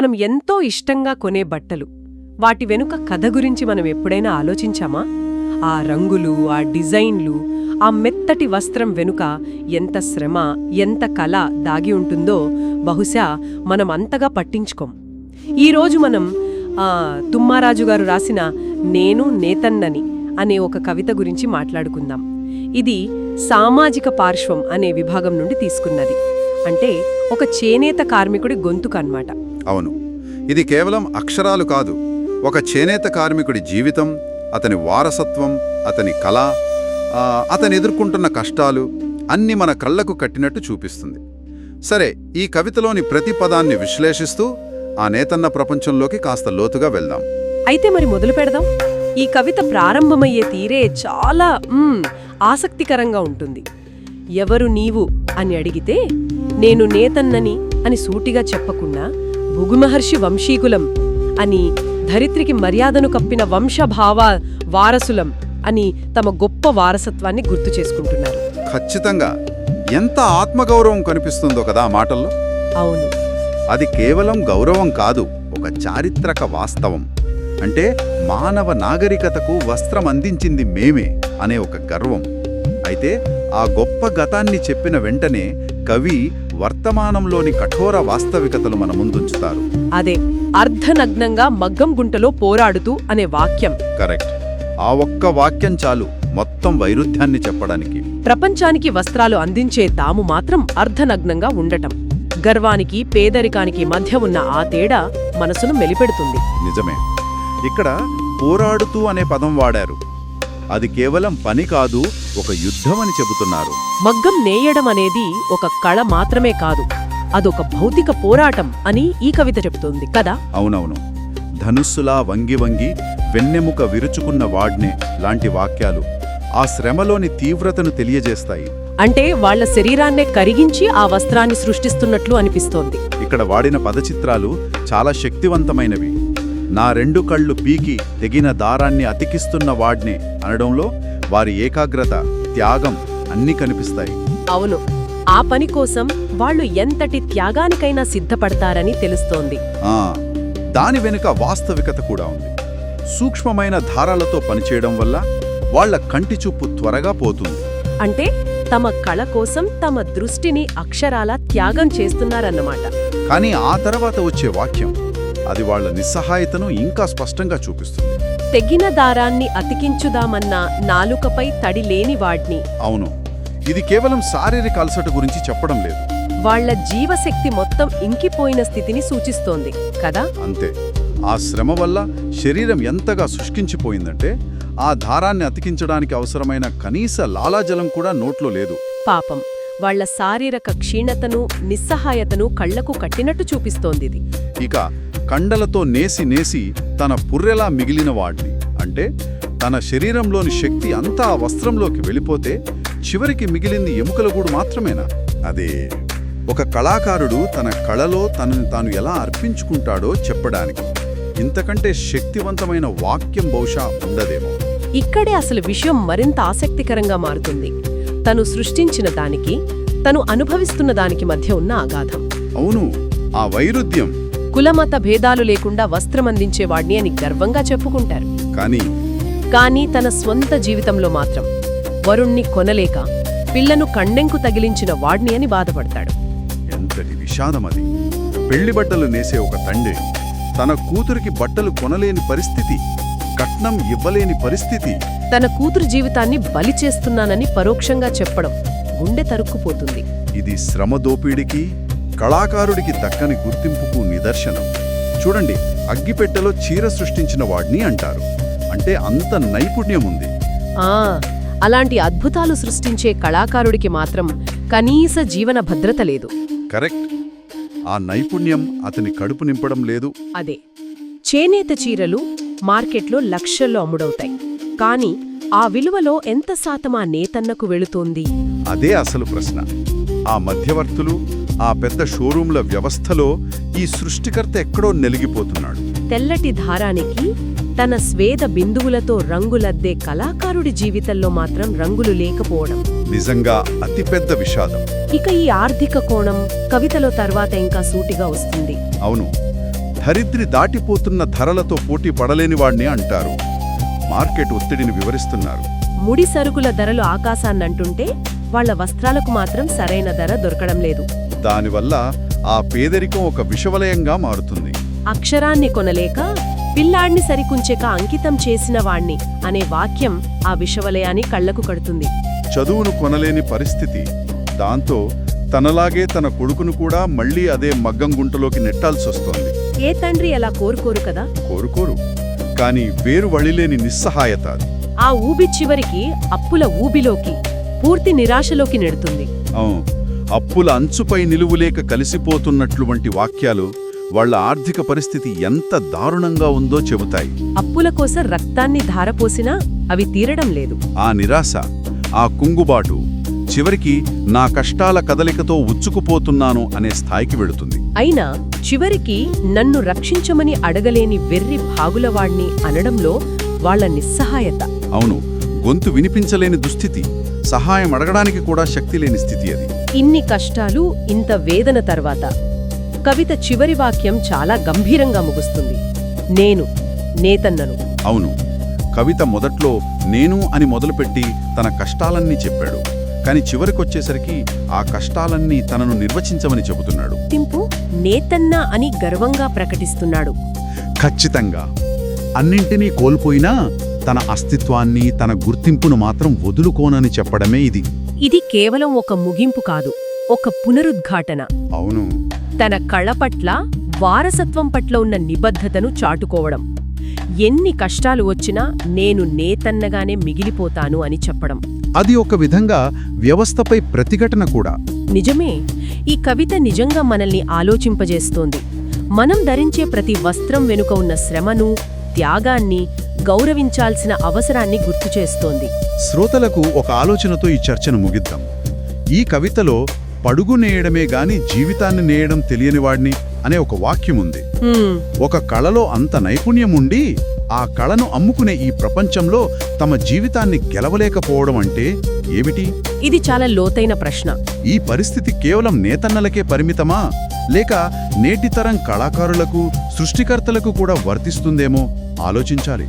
మనం ఎంతో ఇష్టంగా కొనే బట్టలు. వాటి వెనుక కథ గురించి మనం ఎప్పుడైనా ఆలోచించామా? ఆ రంగులు ఆ డిజైన్లు ఆ మెత్తటి వస్త్రం వెనుక ఎంత శ్రమ ఎంత కళ దాగి ఉంటుందో బహుశా మనం అంతగా పట్టించుకోం. ఈరోజు మనం తుమ్మారాజుగారు తుమ్మారాజు గారు రాసిన నేను నేతన్నని అనే ఒక కవిత గురించి మాట్లాడుకుందాం. ఇది సామాజిక పార్శ్వం అనే విభాగం నుండి తీసుకున్నది. అంటే ఒక చేనేత కార్మికుడి గొంతుకు అన్నమాట. అవును. ఇది కేవలం అక్షరాలు కాదు. ఒక చేనేత కార్మికుడి జీవితం అతని వారసత్వం అతని కళ అతను ఎదుర్కొంటున్న కష్టాలు అన్ని మన కళ్ళకు కట్టినట్టు చూపిస్తుంది. సరే ఈ కవితలోని ప్రతి పదాన్ని విశ్లేషిస్తూ ఆ నేతన్న ప్రపంచంలోకి కాస్త లోతుగా వెళ్దాం. అయితే మరి మొదలు పెడదాం. ఈ కవిత ప్రారంభమయ్యే తీరే చాలా ఆసక్తికరంగా ఉంటుంది. ఎవరు నీవు అని అడిగితే నేను నేతన్నని అని సూటిగా చెప్పకుండా భుగుమహర్షి వంశీకులం అని ధరిత్రికి మర్యాదను కప్పిన వంశభావ వారసులం అని తమ గొప్ప వారసత్వాన్ని గుర్తు చేసుకుంటున్నారు. ఖచ్చితంగా ఎంత ఆత్మగౌరవం కనిపిస్తుందో కదా మాటల్లో? అవును. అది కేవలం గౌరవం కాదు ఒక చారిత్రక వాస్తవం. అంటే మానవ నాగరికతకు వస్త్రం అందించింది మేమే అనే ఒక గర్వం. అయితే ఆ గొప్ప గతాన్ని చెప్పిన వెంటనే కవి వర్తమానంలోని కఠోర వాస్తవికతలు మన ముందుంచుతారు. అదే అర్ధనగ్నంగా మగ్గం గుంటలో పోరాడుతూ అనే వాక్యం. కరెక్ట్. ఆ ఒక్క వాక్యం చాలు మొత్తం వైరుధ్యాన్ని చెప్పడానికి. ప్రపంచానికి వస్త్రాలు అందించే తాము మాత్రం అర్ధనగ్నంగా ఉండటం. గర్వానికి పేదరికానికి మధ్య ఉన్న ఆ తేడా మనసును మెలిపెడుతుంది. నిజమే. ఇక్కడ పోరాడుతూ అనే పదం వాడారు. అది కేవలం పని కాదు ఒక యుద్ధం అని చెబుతున్నారు. మగ్గం నేయడం అనేది ఒక కళ మాత్రమే కాదు అదొక భౌతిక పోరాటం అని ఈ కవిత చెబుతోంది కదా? అవునవును. ధనుస్సులా వంగి వంగి వెన్నెముక విరుచుకున్న వాడ్నే లాంటి వాక్యాలు ఆ శ్రమలోని తీవ్రతను తెలియజేస్తాయి. అంటే వాళ్ళ శరీరాన్నే కరిగించి ఆ వస్త్రాన్ని సృష్టిస్తున్నట్లు అనిపిస్తోంది. ఇక్కడ వాడిన పదచిత్రాలు చాలా శక్తివంతమైనవి. నా రెండు కళ్ళు పీకి తెగిన దారాన్ని అతికిస్తున్న వాడ్నే అనడంలో వారి ఏకాగ్రత త్యాగం అన్నీ కనిపిస్తాయి. అవును. ఆ పని కోసం వాళ్ళు ఎంతటి త్యాగానికైనా సిద్ధపడతారని తెలుస్తోంది. ఆ, దాని వెనుక వాస్తవికత కూడా ఉంది. సూక్ష్మమైన దారాలతో పనిచేయడం వల్ల వాళ్ళ కంటి చూపు త్వరగా పోతుంది. అంటే తమ కళ కోసం తమ దృష్టిని అక్షరాల త్యాగం చేస్తున్నారన్నమాట. కానీ ఆ తర్వాత వచ్చే వాక్యం అది వాళ్ళ నిస్సహాయతను ఇంకా స్పష్టంగా చూపిస్తుంది. తెగిన దారాన్ని అతికించుదామన్న నాలుకపై తడి లేని వాడ్ని. అవును ఇది కేవలం శారీరక అలసట గురించి చెప్పడం లేదు. వాళ్ళ జీవశక్తి మొత్తం ఇంకిపోయిన స్థితిని సూచిస్తోంది కదా? అంతే. ఆ శ్రమ వల్ల శరీరం ఎంతగా శుష్కించిపోయిందంటే ఆ దారాన్ని అతికించడానికి అవసరమైన కనీస లాలాజలం కూడా నోట్లో లేదు. పాపం. వాళ్ళ శారీరక క్షీణతను నిస్సహాయతను కళ్ళకు కట్టినట్టు చూపిస్తోంది ఇది. ఇక కండలతో నేసి నేసి తన పుర్రెలా మిగిలిన వాడిని అంటే తన శరీరంలోని శక్తి అంతా ఆ వస్త్రంలోకి వెళ్ళిపోతే చివరికి మిగిలింది ఎముకల గూడు మాత్రమేనా? అదే. ఒక కళాకారుడు తన కళలో తనని తాను ఎలా అర్పించుకుంటాడో చెప్పడానికి. ఇంతకంటే శక్తివంతమైన వాక్యం బహుశా ఉండదేమో. ఇక్కడే అసలు విషయం మరింత ఆసక్తికరంగా మారుతుంది. తను సృష్టించిన దానికి తను అనుభవిస్తున్న దానికి మధ్య ఉన్న అగాధం అవును ఆ వైరుధ్యం. కులమత భేదాలు లేకుండా వస్త్రమందించేవాణ్ణి అని గర్వంగా చెప్పుకుంటారు. కానీ కానీ తన స్వంత జీవితంలో మాత్రం వరుణ్ణి కొనలేక పిల్లను కండెంకు తగిలించిన వాడ్ని అని బాధపడతాడు. ఎంతటి విషాదమది పెళ్ళి బట్టలు నేసే ఒక తండ్రి తన కూతురికి బట్టలు కొనలేని పరిస్థితి కట్నం ఇవ్వలేని పరిస్థితి. తన కూతురు జీవితాన్ని బలి చేస్తున్నానని పరోక్షంగా చెప్పడం గుండె తరుక్కుపోతుంది. ఇది శ్రమ దోపిడీకి కళాకారుడికి దక్కని గుర్తింపుకు నిదర్శనం. చూడండి అగ్గిపెట్టెలో చీర సృష్టించిన వాడిని అంటారు. అంటే అంత నైపుణ్యం ఉంది ఆ అలాంటి అద్భుతాలు సృష్టించే కళాకారుడికి మాత్రం కనీస జీవన భద్రత లేదు. కరెక్ట్. ఆ నైపుణ్యం అతని కడుపు నింపడం లేదు. అదే. చేనేత చీరలు మార్కెట్లో లక్షల్లో అమ్ముడవుతాయి. కానీ ఆ విలువలో ఎంత శాతం ఆ నేతన్నకు వెళుతోంది? అదే అసలు ప్రశ్న. ఆ మధ్యవర్తులు ఆ పెద్ద షోరూంల వ్యవస్థలో ఈ సృష్టికర్త ఎక్కడో నెలిగిపోతున్నాడు. తెల్లటి దారానికి తన స్వేద బిందువులతో రంగులద్దే కళాకారుడి జీవితంలో మాత్రం రంగులు లేకపోవడం. నిజంగా అతిపెద్ద విషాదం. ఇక ఈ ఆర్థిక కోణం కవితలో తర్వాత ఇంకా సూటిగా వస్తుంది. అవును ధరిత్రి దాటిపోతున్న ధరలతో పోటీ పడలేనివాణ్ణి అంటారు. మార్కెట్ ఒత్తిడిని వివరిస్తున్నారు. ముడి సరుకుల ధరలు ఆకాశాన్నంటుంటే వాళ్ళ వస్త్రాలకు మాత్రం సరైన ధర దొరకడం లేదు. దానివల్ల ఆ పేదరికం ఒక విషవలయంగా మారుతుంది. అక్షరాన్ని కొనలేక పిల్లాడిని సరికుంచెక అంకితం చేసిన వాణ్ణి అనే వాక్యం ఆ విషవలయాన్ని కళ్ళకు కడుతుంది. చదువును కొనలేని పరిస్థితి. దాంతో తనలాగే తన కొడుకును కూడా మళ్ళీ అదే మగ్గం గుంటలోకి నెట్టాల్సొస్తోంది ఏ తండ్రి అలా కోరుకోరు కదా? కోరుకోరు. కాని వేరు వழிలేని నిస్సహాయత అది. ఆ ఊబి చివరికి అప్పుల ఊబిలోకి పూర్తి నిరాశలోకి నెడుతుంది. అవును. అప్పుల అంచుపై నిలువులేక కలిసిపోతున్నట్లు వంటి వాక్యాలు వాళ్ళ ఆర్థిక పరిస్థితి ఎంత దారుణంగా ఉందో చెబుతాయి. అప్పుల కోసం రక్తాన్ని ధారపోసినా అవి తీరడం లేదు. ఆ నిరాశ ఆ కుంగుబాటు చివరికి నా కష్టాల కదలికతో ఉచ్చుకుపోతున్నాను అనే స్థాయికి వెళుతుంది. అయినా చివరికి నన్ను రక్షించమని అడగలేని వెర్రి భాగులవాణ్ణి అనడంలో వాళ్ళ నిస్సహాయత. అవును గొంతు వినిపించలేని దుస్థితి. సహాయం అడగడానికి కూడా శక్తి లేని స్థితి అది. ఇన్ని కష్టాలు ఇంత వేదన తర్వాత కవిత చివరి వాక్యం చాలా గంభీరంగా ముగుస్తుంది. నేను నేతన్నను. అవును. కవిత మొదట్లో నేను అని మొదలుపెట్టి తన కష్టాలన్నీ చెప్పాడు. కాని చివరికొచ్చేసరికి ఆ కష్టాలన్నీ తనను నిర్వచించమని చెబుతున్నాడు. తింపు నేతన్న అని గర్వంగా ప్రకటిస్తున్నాడు. ఖచ్చితంగా. అన్నింటినీ కోల్పోయినా తన అస్తిత్వాన్ని తన గుర్తింపును మాత్రం వదులుకోనని చెప్పడమే ఇది. ఇది కేవలం ఒక ముగింపు కాదు ఒక పునరుద్ఘాటన. అవును. తన కళ పట్ల వారసత్వం పట్ల ఉన్న నిబద్ధతను చాటుకోవడం. ఎన్ని కష్టాలు వచ్చినా నేను నేతన్నగానే మిగిలిపోతాను అని చెప్పడం. అది ఒక విధంగా వ్యవస్థపై ప్రతిఘటన కూడా. నిజమే ఈ కవిత నిజంగా మనల్ని ఆలోచింపజేస్తోంది. మనం ధరించే ప్రతి వస్త్రం వెనుక ఉన్న శ్రమను త్యాగాన్ని గౌరవించాల్సిన అవసరాన్ని గుర్తు చేస్తోంది. శ్రోతలకు ఒక ఆలోచనతో ఈ చర్చను ముగిద్దాం. ఈ కవితలో పడుగు నేయడమే గాని జీవితాన్ని నేయడం తెలియనివాడిని అనే ఒక వాక్యం ఉంది. ఒక కళలో అంత నైపుణ్యం ఉండి ఆ కళను అమ్ముకునే ఈ ప్రపంచంలో తమ జీవితాన్ని గెలవలేకపోవడం అంటే ఏమిటి? ఇది చాలా లోతైన ప్రశ్న. ఈ పరిస్థితి కేవలం నేతన్నలకే పరిమితమా? లేక నేటితరం కళాకారులకు సృష్టికర్తలకు కూడా వర్తిస్తుందేమో? ఆలోచించాలి.